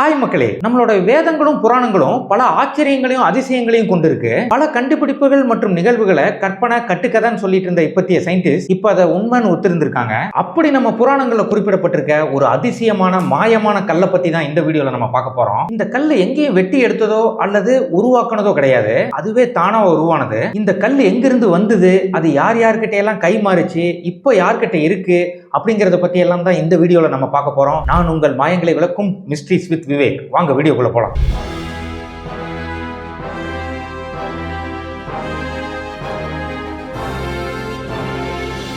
Hi மக்களே நம்மளோட வேதங்களும் புராணங்களும் பல ஆச்சரியங்களையும் அதிசயங்களையும் கொண்டிருக்கு. பல கண்டுபிடிப்புகள் மற்றும் நிகழ்வுகளை கற்பனை கட்டுக்கதான்னு சொல்லிட்டு இருந்த இப்பத்திய சயின்டிஸ்ட் இப்ப அதை உண்மைன்னு ஒத்திருந்திருக்காங்க. அப்படி நம்ம புராணங்கள்ல குறிப்பிடப்பட்டிருக்க ஒரு அதிசயமான மாயமான கல்லை பத்தி தான் இந்த வீடியோல நம்ம பார்க்க போறோம். இந்த கல் எங்கேயும் வெட்டி எடுத்ததோ அல்லது உருவாக்குனதோ கிடையாது. அதுவே தானா உருவானது. இந்த கல் எங்கிருந்து வந்தது? அது யார் யார்கிட்ட எல்லாம் கை மாறுச்சு இப்போ யார்கிட்ட இருக்கு? அப்படிங்கறத பத்தி எல்லாம் தான் இந்த வீடியோல நம்ம பார்க்க போறோம். நான் உங்கள் மாயங்களை விளக்கும் மிஸ்ட்ரிஸ் வித் விவேக் வாங்க வீடியோக்குள்ள போலாம்.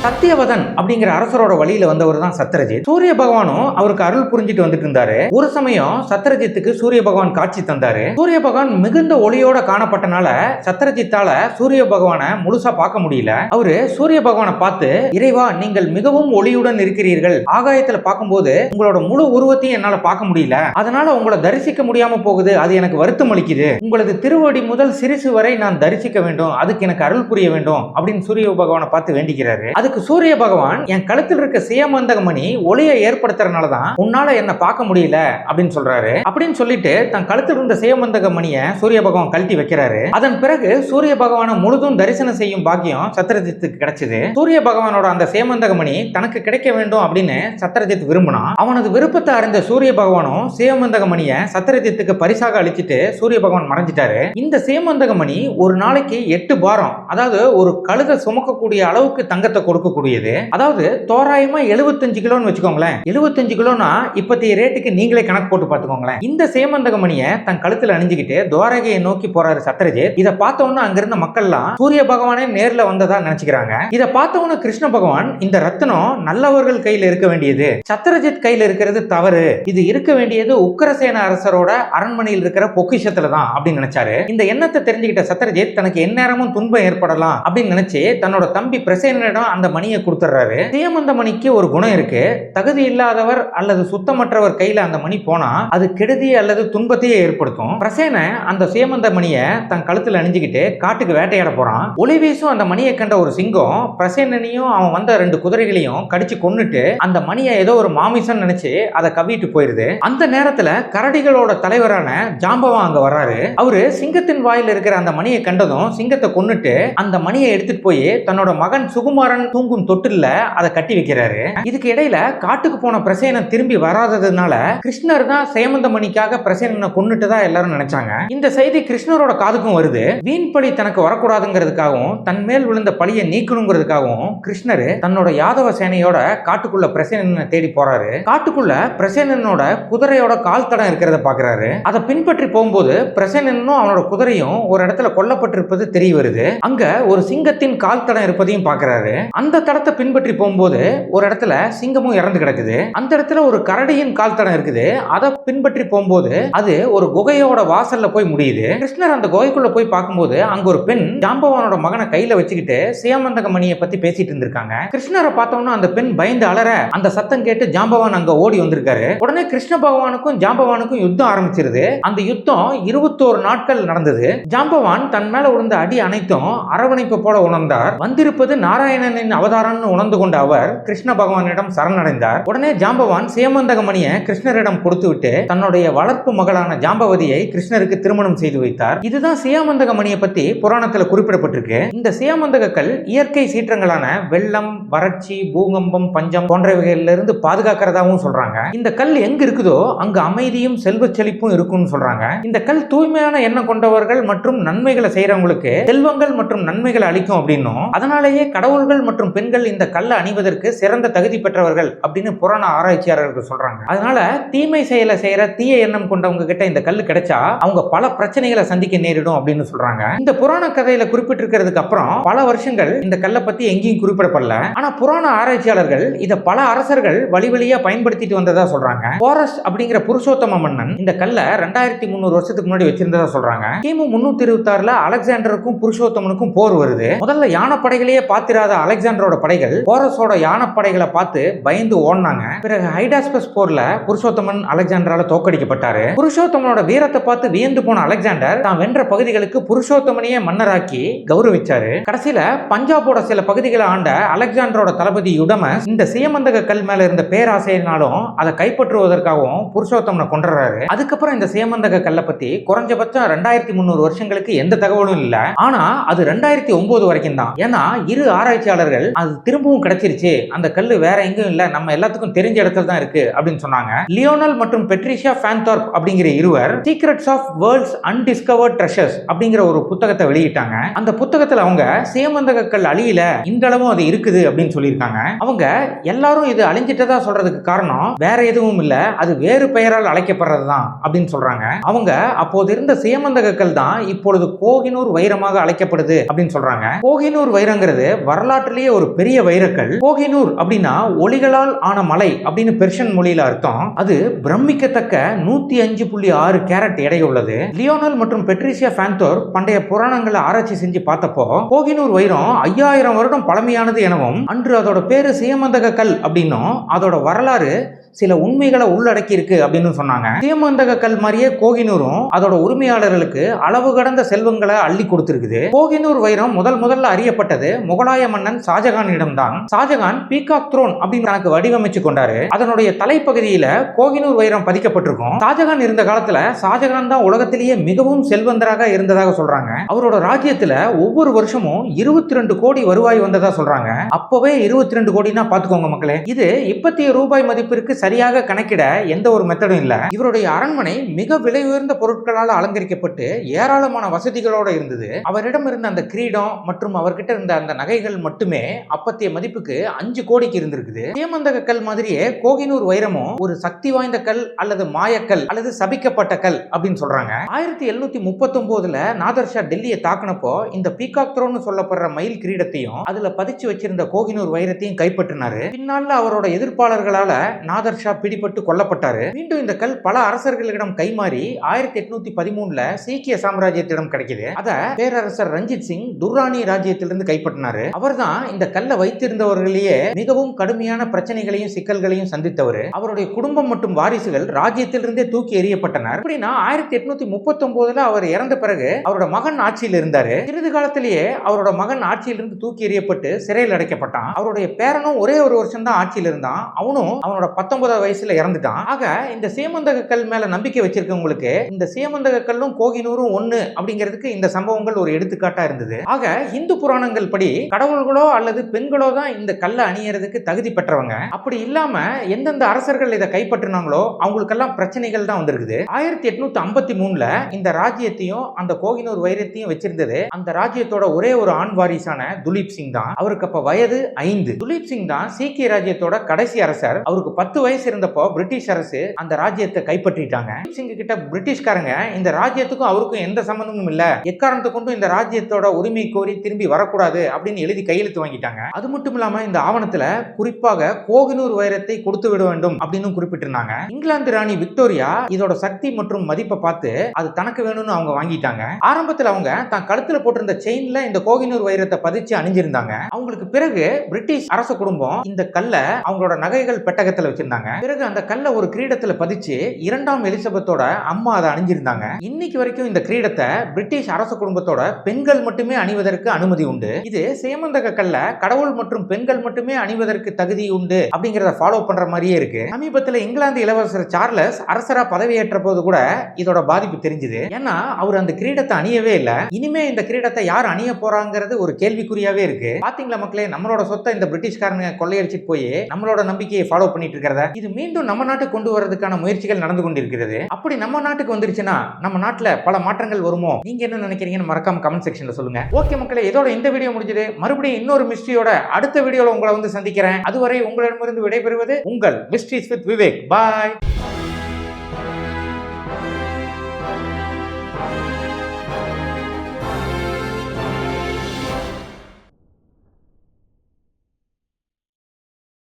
சத்தியவதன் அப்படிங்கிற அரசரோட வழியில வந்தவர் தான் சத்ரஜித். சூரிய பகவானும் அவருக்கு அருள் புரிஞ்சிட்டு வந்துட்டு இருந்தாரு. ஒரு சமயம் சத்ரஜித்துக்கு சூரிய பகவான் காட்சி தந்தாரு. சூரிய பகவான் மிகுந்த ஒளியோட காணப்பட்டனால சத்ரஜித்தால சூரிய பகவானை முழுசா பார்க்க முடியல. அவரு சூரிய பகவானை பார்த்து இறைவா நீங்கள் மிகவும் ஒளியுடன் இருக்கிறீர்கள். ஆகாயத்துல பார்க்கும்போது உங்களோட முழு உருவத்தையும் என்னால பார்க்க முடியல. அதனால உங்களை தரிசிக்க முடியாம போகுது. அது எனக்கு வருத்தம் அளிக்குது. உங்களது திருவடி முதல் சிறிசு வரை நான் தரிசிக்க வேண்டும். அதுக்கு எனக்கு அருள் புரிய வேண்டும். அப்படின்னு சூரிய பகவானை பார்த்து வேண்டிக்கிறாரு. அது அதுக்கு சூரிய பகவான் என் கழுத்தில் இருக்க சியமந்தக மணி ஒளியை ஏற்படுத்துறதுனால தான் உன்னால என்ன பார்க்க முடியல அப்படின்னு சொல்றாரு. அப்படின்னு சொல்லிட்டு தன் கழுத்தில் இருந்த சியமந்தக மணியை சூரிய பகவான் கழட்டி வைக்கிறாரு. அதன் பிறகு சூரிய பகவானை முழுதும் தரிசனம் செய்யும் பாக்கியம் சத்திரஜித்துக்கு கிடைச்சது. சூரிய பகவானோட அந்த சேமந்தக மணி தனக்கு கிடைக்க வேண்டும் அப்படின்னு சத்திரஜித் விரும்பினான் அவனது விருப்பத்தை அறிந்த சூரிய பகவானும் சேமந்தக மணியை சத்திரஜித்துக்கு பரிசாக அளிச்சிட்டு சூரிய பகவான் மறைஞ்சிட்டாரு. இந்த சேமந்தக மணி ஒரு நாளைக்கு எட்டு பாரம் அதாவது ஒரு கழுத சுமக்கக்கூடிய அளவுக்கு தங்கத்தை கொடுக்கக்கூடியது. அதாவது தோராயமா எழுபத்தஞ்சு கிலோன்னு வச்சுக்கோங்களேன். எழுபத்தஞ்சு கிலோனா இப்பத்திய ரேட்டுக்கு நீங்களே கணக்கு போட்டு பார்த்துக்கோங்களேன். இந்த சேமந்தக மணியை தன் கழுத்துல அணிஞ்சுக்கிட்டு துவாரகையை நோக்கி போறாரு சத்ரஜித். இதை பார்த்தவொன்னு அங்கிருந்த மக்கள்லாம் சூரிய பகவானே நேர்ல வந்ததா நினைச்சுக்கிறாங்க. இதை பார்த்தவொன்னு கிருஷ்ண பகவான் இந்த ரத்தனம் நல்லவர்கள் கையில் இருக்க வேண்டியது. சத்ரஜித் கையில் இருக்கிறது தவறு. இது இருக்க வேண்டியது உக்கரசேன அரசரோட அரண்மனையில் இருக்கிற பொக்கிஷத்துல தான் அப்படின்னு நினைச்சாரு. இந்த எண்ணத்தை தெரிஞ்சுக்கிட்ட சத்ரஜித் தனக்கு எந்நேரமும் துன்பம் ஏற்படலாம் அப்படின்னு நினைச்சு தன்னோட தம்பி பிரசேனனிடம் அந்த மணியை கொடுத்துட்றாரு. சேமந்த மணிக்கு ஒரு குணம் இருக்கு. தகுதி இல்லாதவர் அல்லது சுத்தமற்றவர் கையில அந்த மணி போனா அது கெடுதி அல்லது துன்பத்தையே ஏற்படுத்தும். பிரசேன அந்த சேமந்த மணியை தன் கழுத்தில் அணிஞ்சுக்கிட்டு காட்டுக்கு வேட்டையாட போறான். ஒளி வீசும் அந்த மணியை கண்ட ஒரு சிங்கம் பிரசேனனையும் அவன் வந்த ரெண்டு குதிரைகளையும் கடிச்சு கொன்னுட்டு அந்த மணியை ஏதோ ஒரு மாமிசம் நினைச்சு அதை கவிட்டு போயிருது. அந்த நேரத்துல கரடிகளோட தலைவரான ஜாம்பவா அங்க வர்றாரு. அவரு சிங்கத்தின் வாயில் இருக்கிற அந்த மணியை கண்டதும் சிங்கத்தை கொன்னுட்டு அந்த மணியை எடுத்துட்டு போய் தன்னோட மகன் சுகுமாரன் தூங்கும் தொட்டில்ல அதை கட்டி வைக்கிறாரு. இதுக்கு இடையில காட்டுக்கு போன பிரசேனன் திரும்பி வராததுனால கிருஷ்ணர் தான் சேமந்த மணிக்காக பிரசேனனை கொன்னுட்டு எல்லாரும் நினைச்சாங்க. இந்த செய்தி கிருஷ்ணரோட காதுக்கும் வருது. வீண் பழி தனக்கு வரக்கூடாதுங்கிறதுக்காகவும் தன் மேல் விழுந்த பழியை நீக்கணுங்கிறதுக்காகவும் கிருஷ்ணர் தன்னோட யாதவ சேனையோட காட்டுக்குள்ள பிரசேனனை தேடி போறாரு. காட்டுக்குள்ள பிரசேனனோட குதிரையோட கால் தடம் இருக்கிறத பாக்குறாரு. அதை பின்பற்றி போகும்போது பிரசேனனும் அவனோட குதிரையும் ஒரு இடத்துல கொல்லப்பட்டிருப்பது தெரிய வருது. அங்க ஒரு சிங்கத்தின் கால் தடம் இருப்பதையும் பாக்குறாரு. அந்த தடத்தை பின்பற்றி போகும்போது ஒரு இடத்துல சிங்கமும் இறந்து கிடக்குது. அந்த இடத்துல ஒரு கரடியின் கால் தடம் இருக்குது. அதை பின்பற்றி போகும்போது அது ஒரு குகையோட வாசல்ல போய் முடியுது. கிருஷ்ணர் அந்த குகைக்குள்ள போய் பார்க்கும்போது அங்க ஒரு பெண் ஜாம்பவானோட மகனை கையில வச்சுக்கிட்டு சேமந்தக மணியை பத்தி பேசிட்டு இருந்திருக்காங்க. கிருஷ்ணரை பார்த்தோம்னா அந்த பெண் பயந்து அலற அந்த சத்தம் கேட்டு ஜாம்பவான் அங்க ஓடி வந்திருக்காரு. உடனே கிருஷ்ண பகவானுக்கும் ஜாம்பவானுக்கும் யுத்தம் ஆரம்பிச்சிருது. அந்த யுத்தம் இருபத்தோரு நாட்கள் நடந்தது. ஜாம்பவான் தன் மேல விழுந்த அடி அனைத்தும் அரவணைப்பு போல உணர்ந்தார். வந்திருப்பது நாராயணனின் அவதாரம்னு உணர்ந்து கொண்ட அவர் கிருஷ்ண பகவானிடம் சரணடைந்தார். உடனே ஜாம்பவான் சேமந்தக மணியை கிருஷ்ணரிடம் கொடுத்து விட்டு தன்னுடைய வளர்ப்பு மகளான ஜாம்பவதியை கிருஷ்ணருக்கு திருமணம் செய்து வைத்தார். இதுதான் சியாமந்தக மணியை பத்தி புராணத்துல குறிப்பிடப்பட்டிருக்கு. இந்த சியாமந்தக கல் இயற்கை சீற்றங்களான வெள்ளம் வறட்சி பூகம்பம் பஞ்சம் போன்றவைகளிலிருந்து பாதுகாக்கிறதாவும் சொல்றாங்க. இந்த கல் எங்க இருக்குதோ அங்கு அமைதியும் செல்வச் செழிப்பும் இருக்கும்னு சொல்றாங்க. இந்த கல் தூய்மையான எண்ணம் கொண்டவர்கள் மற்றும் நன்மைகளை செய்யறவங்களுக்கு செல்வங்கள் மற்றும் நன்மைகளை அளிக்கும் அப்படின்னும் அதனாலேயே கடவுள்கள் மற்றும் பெண்கள் இந்த கல்லை அணிவதற்கு சிறந்த தகுதி பெற்றவர்கள் அப்படின்னு புராண ஆராய்ச்சியாளர்கள் சொல்றாங்க. அதனால தீமை செயலை செய்யற தீய எண்ணம் கொண்டவங்க கிட்ட இந்த கல் கிடைச்சா அவங்க பல பிரச்சனைகளை சந்திக்க நேரிடும் அப்படின்னு சொல்றாங்க. இந்த புராண கதையில குறிப்பிட்டிருக்கிறதுக்கு அப்புறம் பல வருஷங்கள் இந்த கல்லை பத்தி எங்கேயும் குறிப்பிடப்படல. ஆனா புராண ஆராய்ச்சியாளர்கள் இதை பல அரசர்கள் வழி வழியா பயன்படுத்திட்டு வந்ததா சொல்றாங்க. போரஸ் அப்படிங்கிற புருஷோத்தம மன்னன் இந்த கல்லை ரெண்டாயிரத்தி முந்நூறு வருஷத்துக்கு முன்னாடி வச்சிருந்ததா சொல்றாங்க. கிமு முன்னூத்தி இருபத்தி ஆறுல அலெக்சாண்டருக்கும் புருஷோத்தமனுக்கும் போர் வருது. முதல்ல யானைப்படைகளையே பாத்திராத அலெக்சாண்டர் அலெக்சாண்டரோட படைகள் போரஸோட யானைப்படைகளை பார்த்து பயந்து ஓடினாங்க. பிறகு ஹைடாஸ்பஸ் போர்ல புருஷோத்தமன் அலெக்சாண்டரால தோக்கடிக்கப்பட்டாரு புருஷோத்தமனோட வீரத்தை பார்த்து வியந்து போன அலெக்சாண்டர் தான் வென்ற பகுதிகளுக்கு புருஷோத்தமனையே மன்னராக்கி கௌரவிச்சாரு. கடைசியில பஞ்சாபோட சில பகுதிகளை ஆண்ட அலெக்சாண்டரோட தளபதி யுடமஸ் இந்த சீமந்தக கல் மேல இருந்த பேராசையினாலும் அதை கைப்பற்றுவதற்காகவும் புருஷோத்தமனை கொண்டுறாரு அதுக்கப்புறம் இந்த சேமந்தக கல்லை பத்தி குறைஞ்சபட்சம் ரெண்டாயிரத்தி முந்நூறு வருஷங்களுக்கு எந்த தகவலும் இல்ல. ஆனா அது ரெண்டாயிரத்தி ஒன்பது வரைக்கும் தான். ஏன்னா இரு ஆராய்ச்சியாளர்கள் அது திரும்பவும் கிடைச்சிருச்சு. அந்த கல்லு வேற எங்கேயும் இல்ல. நம்ம எல்லாத்துக்கும் தெரிஞ்ச இடத்துல தான் இருக்கு அப்படின்னு சொன்னாங்க. லியோனல் மற்றும் பெட்ரிஷியா ஃபேன்தார்ப் அப்படிங்கிற இருவர் secrets of worlds undiscovered treasures அப்படிங்கிற ஒரு புத்தகத்தை வெளியிட்டாங்க. அந்த புத்தகத்துல அவங்க சேமந்தக கல் அழியல அளவும் அது இருக்குது அப்படின்னு சொல்லியிருக்காங்க. அவங்க எல்லாரும் இது அழிஞ்சிட்டதா சொல்றதுக்கு காரணம் வேற எதுவும் இல்ல. அது வேறு பெயரால் அழைக்கப்படுறது தான் அப்படின்னு சொல்றாங்க. அவங்க அப்போது இருந்த சேமந்தக கல் தான் இப்பொழுது கோகினூர் வைரமாக அழைக்கப்படுது அப்படின்னு சொல்றாங்க. கோகினூர் வைரங்கிறது வரலாற்றிலேயே ஒரு பெரிய வைரக்கல் கோகினூர் அப்படின்னா ஒளிகளால் ஆன மலை அப்படின்னு பெர்ஷன் மொழியில அர்த்தம். அது பிரமிக்கத்தக்க நூத்தி அஞ்சு புள்ளி ஆறு கேரட் எடை உள்ளது. லியோனல் மற்றும் பெட்ரிசியா ஃபேந்தோர் பண்டைய புராணங்களை ஆராய்ச்சி செஞ்சு பார்த்தப்போ கோகினூர் வைரம் ஐயாயிரம் வருடம் பழமையானது எனவும் அன்று அதோட பேரு சியமந்தக கல் அப்படின்னும் அதோட வரலாறு சில உண்மைகளை உள்ளடக்கி இருக்கு அப்படின்னு சொன்னாங்க. சீமந்தக கல் மாதிரியே கோகினூரும் அதோட உரிமையாளர்களுக்கு அளவு கடந்த செல்வங்களை அள்ளி கொடுத்திருக்குது. கோகினூர் வைரம் முதல் முதல்ல அறியப்பட்டது முகலாய மன்னன் ஷாஜகானிடம் தான் ஷாஜகான் பீகாக் த்ரோன் அப்படின்னு தனக்கு வடிவமைச்சு கொண்டாரு. அதனுடைய தலைப்பகுதியில கோகினூர் வைரம் பதிக்கப்பட்டிருக்கும். ஷாஜகான் இருந்த காலத்துல ஷாஜகான் தான் உலகத்திலேயே மிகவும் செல்வந்தராக இருந்ததாக சொல்றாங்க. அவரோட ராஜ்யத்துல ஒவ்வொரு வருஷமும் இருபத்தி ரெண்டு கோடி வருவாய் வந்ததா சொல்றாங்க. அப்பவே இருபத்தி ரெண்டு கோடினா பாத்துக்கோங்க மக்களே. இது இப்பத்திய ரூபாய் மதிப்பிற்கு சரியாக கணக்கிட எந்த ஒரு மெத்தடும் இல்ல. இவருடைய அரண்மனை மிக விலை உயர்ந்த பொருட்களால் அலங்கரிக்கப்பட்டு ஏராளமான வசதிகளோட இருந்தது. அவரிடம் இருந்த அந்த கிரீடம் மற்றும் அவர்கிட்ட இருந்த அந்த நகைகள் மட்டுமே அப்பத்திய மதிப்புக்கு அஞ்சு கோடிக்கு இருந்திருக்குது. சேமந்தக கல் மாதிரியே கோகினூர் வைரமும் ஒரு சக்தி வாய்ந்த கல் அல்லது மாயக்கல் அல்லது சபிக்கப்பட்ட கல் அப்படின்னு சொல்றாங்க. ஆயிரத்தி எழுநூத்தி முப்பத்தி ஒன்பதுல நாதர்ஷா டெல்லியை தாக்குனப்போ இந்த பீகாக் த்ரோன்னு சொல்லப்படுற மயில் கிரீடத்தையும் அதுல பதிச்சு வச்சிருந்த கோகினூர் வைரத்தையும் கைப்பற்றினாரு. பின்னால அவரோட எதிர்ப்பாளர்களால நாதர் நாதர் ஷா பிடிபட்டு கொல்லப்பட்டாரு. மீண்டும் இந்த கல் பல அரசர்களிடம் கைமாறி ஆயிரத்தி எட்நூத்தி பதிமூணுல சீக்கிய சாம்ராஜ்யத்திடம் கிடைக்குது. அத பேரரசர் ரஞ்சித் சிங் துர்ராணி ராஜ்யத்திலிருந்து கைப்பற்றினாரு. அவர்தான் இந்த கல்லை வைத்திருந்தவர்களையே மிகவும் கடுமையான பிரச்சனைகளையும் சிக்கல்களையும் சந்தித்தவர். அவருடைய குடும்பம் மற்றும் வாரிசுகள் ராஜ்யத்திலிருந்தே தூக்கி எறியப்பட்டனர். அப்படின்னா ஆயிரத்தி எட்நூத்தி முப்பத்தி ஒன்பதுல அவர் இறந்த பிறகு அவரோட மகன் ஆட்சியில் இருந்தாரு. சிறிது காலத்திலேயே அவரோட மகன் ஆட்சியிலிருந்து தூக்கி எறியப்பட்டு சிறையில் அடைக்கப்பட்டான். அவருடைய பேரனும் ஒரே ஒரு வருஷம் தான் ஆட்சியில் இருந்தான். அவனும் அவனோட பத்தொன்பது பத்தொன்பதாவது வயசுல இறந்துட்டான். ஆக இந்த சேமந்தக கல் மேல நம்பிக்கை வச்சிருக்கவங்களுக்கு இந்த சேமந்தக கல்லும் கோகினூரும் ஒண்ணு அப்படிங்கிறதுக்கு இந்த சம்பவங்கள் ஒரு எடுத்துக்காட்டா இருந்தது. ஆக இந்து புராணங்கள் படி கடவுள்களோ அல்லது பெண்களோ தான் இந்த கல்லை அணியறதுக்கு தகுதி பெற்றவங்க. அப்படி இல்லாம எந்தெந்த அரசர்கள் இதை கைப்பற்றினாங்களோ அவங்களுக்கெல்லாம் பிரச்சனைகள் தான் வந்திருக்குது. ஆயிரத்தி எட்நூத்தி ஐம்பத்தி மூணுல இந்த ராஜ்யத்தையும் அந்த கோகினூர் வைரத்தையும் வச்சிருந்தது அந்த ராஜ்யத்தோட ஒரே ஒரு ஆண் வாரிசான துலீப் சிங் தான். அவருக்கு அப்ப வயது ஐந்து. துலீப் சிங் தான் சீக்கிய ராஜ்யத்தோட கடைசி அரசர். அவருக்கு பத்து வயசு இருந்தப்போ பிரிட்டிஷ் அரசு அந்த ராஜ்யத்தை கைப்பற்றிட்டாங்க. சிங் கிட்ட பிரிட்டிஷ்காரங்க இந்த ராஜ்யத்துக்கும் அவருக்கும் எந்த சம்பந்தமும் இல்ல. எக்காரணத்தை கொண்டும் இந்த ராஜ்யத்தோட உரிமை கோரி திரும்பி வரக்கூடாது அப்படின்னு எழுதி கையெழுத்து வாங்கிட்டாங்க. அது மட்டும் இல்லாம இந்த ஆவணத்துல குறிப்பாக கோகினூர் வைரத்தை கொடுத்து விட வேண்டும் அப்படின்னு குறிப்பிட்டிருந்தாங்க. இங்கிலாந்து ராணி விக்டோரியா இதோட சக்தி மற்றும் மதிப்பை பார்த்து அது தனக்கு வேணும்னு அவங்க வாங்கிட்டாங்க. ஆரம்பத்தில் அவங்க தான் கழுத்துல போட்டிருந்த செயின்ல இந்த கோகினூர் வைரத்தை பதிச்சு அணிஞ்சிருந்தாங்க. அவங்களுக்கு பிறகு பிரிட்டிஷ் அரச குடும்பம் இந்த கல்லை அவங்களோட நகைகள் பெட்டகத்தில் வச்சிருந்தாங்க. பிறகு அந்த கல்லை ஒரு கிரீடத்துல பதிச்சு இரண்டாம் எலிசபெத்தோட அம்மா அதை அணிஞ்சிருந்தாங்க. இன்னைக்கு வரைக்கும் இந்த கிரீடத்தை பிரிட்டிஷ் அரச குடும்பத்தோட பெண்கள் மட்டுமே அணிவதற்கு அனுமதி உண்டு. இது சேமந்தக கல்ல கடவுள் மற்றும் பெண்கள் மட்டுமே அணிவதற்கு தகுதி உண்டு அப்படிங்கறத ஃபாலோ பண்ற மாதிரியே இருக்கு. சமீபத்தில் இங்கிலாந்து இளவரசர் சார்லஸ் அரசரா பதவியேற்ற போது கூட இதோட பாதிப்பு தெரிஞ்சுது. ஏன்னா அவர் அந்த கிரீடத்தை அணியவே இல்லை. இனிமே இந்த கிரீடத்தை யார் அணிய போறாங்கிறது ஒரு கேள்விக்குறியாவே இருக்கு. பாத்தீங்களா மக்களே நம்மளோட சொத்தை இந்த பிரிட்டிஷ்காரங்க கொள்ளையடிச்சிட்டு போய் நம்மளோட நம்பிக்கையை ஃபாலோ பண்ணிட்டு இருக்கிறத? இது மீண்டும் நம்ம நாட்டுக்கு கொண்டு வரதுக்கான முயற்சிகள் நடந்து கொண்டிருக்கிறது. அப்படி நம்ம நாட்டுக்கு வந்துருச்சுன்னா நம்ம நாட்டுல பல மாற்றங்கள் வருமோ? நீங்க என்ன நினைக்கிறீங்கன்னு மறக்காம கமெண்ட் செக்ஷன்ல சொல்லுங்க. ஓகே மக்களே இதோட இந்த வீடியோ முடிஞ்சது. மறுபடியும் இன்னொரு மிஸ்ட்ரியோட அடுத்த வீடியோல உங்களை வந்து சந்திக்கிறேன். அதுவரை உங்களிடமிருந்து விடைபெறுவது உங்கள் மிஸ்ட்ரிஸ் வித் விவேக் பாய்